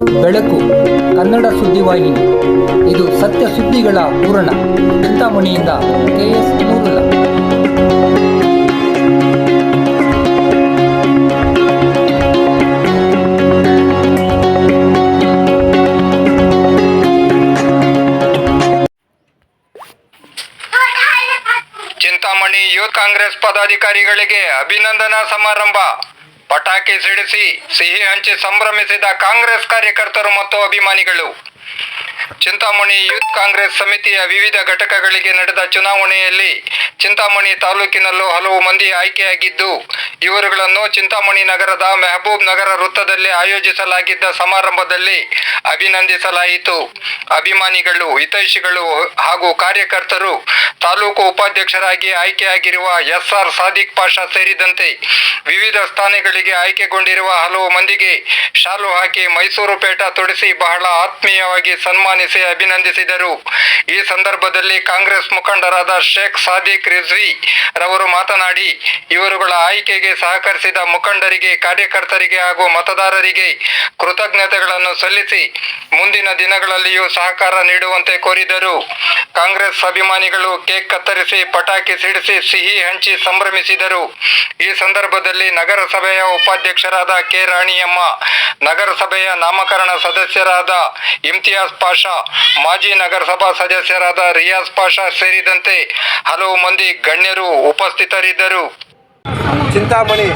ಬೆಳಕು ಕನ್ನಡ ಸುದ್ದಿವಾಹಿನಿ. ಇದು ಸತ್ಯ ಸುದ್ದಿಗಳ ಪೂರಣ ಚಿಂತಾಮಣಿಯಿಂದ ಕೆಎಸ್ ಚಿಂತಾಮಣಿ ಯೂತ್ ಕಾಂಗ್ರೆಸ್ ಪದಾಧಿಕಾರಿಗಳಿಗೆ ಅಭಿನಂದನಾ ಸಮಾರಂಭ. ಪಟಾಕಿ ಸಿಡಿಸಿ ಸಿಹಿ ಹಂಚಿ ಸಂಭ್ರಮಿಸಿದ ಕಾಂಗ್ರೆಸ್ ಕಾರ್ಯಕರ್ತರು ಮತ್ತು ಅಭಿಮಾನಿಗಳು. ಚಿಂತಾಮಣಿ ಯೂತ್ ಕಾಂಗ್ರೆಸ್ ಸಮಿತಿಯ ವಿವಿಧ ಘಟಕಗಳಿಗೆ ನಡೆದ ಚುನಾವಣೆಯಲ್ಲಿ ಚಿಂತಾಮಣಿ ತಾಲೂಕಿನಲ್ಲೂ ಹಲವು ಮಂದಿ ಆಯ್ಕೆಯಾಗಿದ್ದು, ಇವರುಗಳನ್ನು ಚಿಂತಾಮಣಿ ನಗರದ ಮೆಹಬೂಬ್ ನಗರ ವೃತ್ತದಲ್ಲಿ ಆಯೋಜಿಸಲಾಗಿದ್ದ ಸಮಾರಂಭದಲ್ಲಿ ಅಭಿನಂದಿಸಲಾಯಿತು. ಅಭಿಮಾನಿಗಳು, ಹಿತೈಷಿಗಳು ಹಾಗೂ ಕಾರ್ಯಕರ್ತರು ತಾಲೂಕು ಉಪಾಧ್ಯಕ್ಷರಾಗಿ ಆಯ್ಕೆಯಾಗಿರುವ ಎಸ್ಆರ್ ಸಾದಿಕ್ ಪಾಷಾ ಸೇರಿದಂತೆ ವಿವಿಧ ಸ್ಥಾನಗಳಿಗೆ ಆಯ್ಕೆಗೊಂಡಿರುವ ಹಲವು ಮಂದಿಗೆ ಶಾಲು ಹಾಕಿ ಮೈಸೂರು ಪೇಟ ತೊಡಿಸಿ ಬಹಳ ಆತ್ಮೀಯವಾಗಿ ಸನ್ಮಾನಿಸಿ ಅಭಿನಂದಿಸಿದರು. ಈ ಸಂದರ್ಭದಲ್ಲಿ ಕಾಂಗ್ರೆಸ್ ಮುಖಂಡರಾದ ಶೇಖ್ ಸಾದಿಕ್ ರಿಜ್ವಿ ರವರು ಮಾತನಾಡಿ, ಇವರುಗಳ ಆಯ್ಕೆಗೆ ಸಹಕರಿಸಿದ ಮುಖಂಡರಿಗೆ, ಕಾರ್ಯಕರ್ತರಿಗೆ ಹಾಗೂ ಮತದಾರರಿಗೆ ಕೃತಜ್ಞತೆಗಳನ್ನು ಸಲ್ಲಿಸಿ ಮುಂದಿನ ದಿನಗಳಲ್ಲಿಯೂ ಸಹಕಾರ ನೀಡುವಂತೆ ಕೋರಿದರು. ಕಾಂಗ್ರೆಸ್ ಅಭಿಮಾನಿಗಳು ಕೇಕ್ ಕತ್ತರಿಸಿ ಪಟಾಕಿ ಸಿಡಿಸಿ ಸಿಹಿ ಹಂಚಿ ಸಂಭ್ರಮಿಸಿದರು. ಈ ಸಂದರ್ಭದಲ್ಲಿ ನಗರಸಭೆಯ ಉಪಾಧ್ಯಕ್ಷರಾದ ಕೆ ರಾಣಿಯಮ್ಮ ನಗರಸಭೆಯ ನಾಮಕರಣ ಸದಸ್ಯರಾದ ಇಮ್ತಿಯಾಜ್ ಪಾಷಾ ಮಾಜಿ ನಗರಸಭಾ ಸದಸ್ಯರಾದ ರಿಯಾಜ್ ಪಾಷಾ ಸೇರಿದಂತೆ ಹಲವು ಮಂದಿ ಗಣ್ಯರು ಉಪಸ್ಥಿತರಿದ್ದರು. ಚಿಂತಾಮಣಿ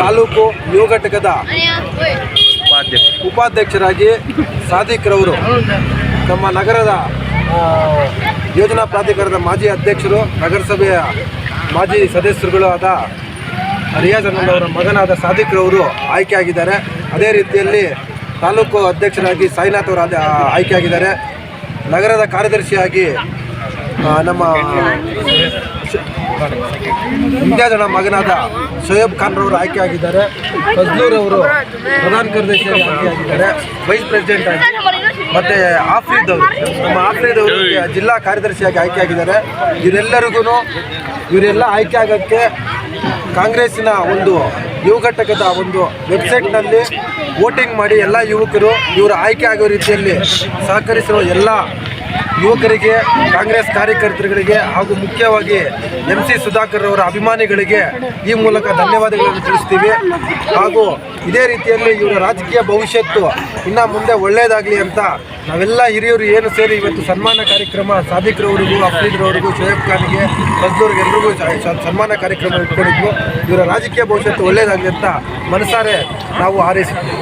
ತಾಲೂಕು ಯುವ ಘಟಕದ ಉಪಾಧ್ಯಕ್ಷರಾಗಿ ಸಾದಿಕ್ ರವರು. ನಮ್ಮ ನಗರದ ಯೋಜನಾ ಪ್ರಾಧಿಕಾರದ ಮಾಜಿ ಅಧ್ಯಕ್ಷರು, ನಗರಸಭೆಯ ಮಾಜಿ ಸದಸ್ಯರುಗಳು ಆದ ರಿಯಾಜ್ ಅನಂದ್ ಅವರ ಮಗನಾದ ಸಾದಿಕ್ ರವರು ಆಯ್ಕೆಯಾಗಿದ್ದಾರೆ. ಅದೇ ರೀತಿಯಲ್ಲಿ ತಾಲೂಕು ಅಧ್ಯಕ್ಷರಾಗಿ ಸಾಯಿನಾಥ್ ಅವರು ಆಯ್ಕೆಯಾಗಿದ್ದಾರೆ. ನಗರದ ಕಾರ್ಯದರ್ಶಿಯಾಗಿ ನಮ್ಮ ಇಂಡಿಯಾದ ಮಗನಾದ ಶೋಯಬ್ ಖಾನ್ ರವರು ಆಯ್ಕೆಯಾಗಿದ್ದಾರೆ. ಫಜ್ಲೂರ್ ಅವರು ಪ್ರಧಾನ ಕಾರ್ಯದರ್ಶಿಯಾಗಿ ಆಯ್ಕೆಯಾಗಿದ್ದಾರೆ. ವೈಸ್ ಪ್ರೆಸಿಡೆಂಟ್ ಆಗಿ ಮತ್ತೆ ಆಫ್ರೀದ್ ನಮ್ಮ ಆಫ್ರೀದ್ ಅವರು ಜಿಲ್ಲಾ ಕಾರ್ಯದರ್ಶಿಯಾಗಿ ಆಯ್ಕೆ ಆಗಿದ್ದಾರೆ ಇವರೆಲ್ಲರಿಗೂ ಇವರೆಲ್ಲ ಆಯ್ಕೆ ಆಗೋಕ್ಕೆ ಕಾಂಗ್ರೆಸ್ಸಿನ ಒಂದು ಯುವ ಘಟಕದ ಒಂದು ವೆಬ್ಸೈಟ್ನಲ್ಲಿ ವೋಟಿಂಗ್ ಮಾಡಿ ಎಲ್ಲ ಯುವಕರು ಇವರು ಆಯ್ಕೆ ಆಗೋ ರೀತಿಯಲ್ಲಿ ಸಹಕರಿಸಿರುವ ಎಲ್ಲ ಯುವಕರಿಗೆ, ಕಾಂಗ್ರೆಸ್ ಕಾರ್ಯಕರ್ತರುಗಳಿಗೆ ಹಾಗೂ ಮುಖ್ಯವಾಗಿ ಎಂ ಸಿ ಸುಧಾಕರ್ ಅವರ ಅಭಿಮಾನಿಗಳಿಗೆ ಈ ಮೂಲಕ ಧನ್ಯವಾದಗಳನ್ನು ತಿಳಿಸ್ತೀವಿ. ಹಾಗೂ ಇದೇ ರೀತಿಯಲ್ಲಿ ಇವರ ರಾಜಕೀಯ ಭವಿಷ್ಯತ್ತು ಇನ್ನು ಮುಂದೆ ಒಳ್ಳೆಯದಾಗಲಿ ಅಂತ ನಾವೆಲ್ಲ ಹಿರಿಯರು ಏನು ಸೇರಿ ಇವತ್ತು ಸನ್ಮಾನ ಕಾರ್ಯಕ್ರಮ ಸಾದಿಕ್ರವರಿಗೂ, ಅಫ್ರೀದ್ರವರಿಗೂ, ಶೋಯಬ್ ಖಾನ್ಗೆ ಮಜ್ದೂರ್ಗೆ ಎಲ್ರಿಗೂ ಸನ್ಮಾನ ಕಾರ್ಯಕ್ರಮ ಇಟ್ಕೊಂಡಿದ್ವು. ಇವರ ರಾಜಕೀಯ ಭವಿಷ್ಯತ್ತು ಒಳ್ಳೆಯದಾಗಲಿ ಅಂತ ಮನಸಾರೆ ನಾವು ಹಾರೈಸ್ತೀವಿ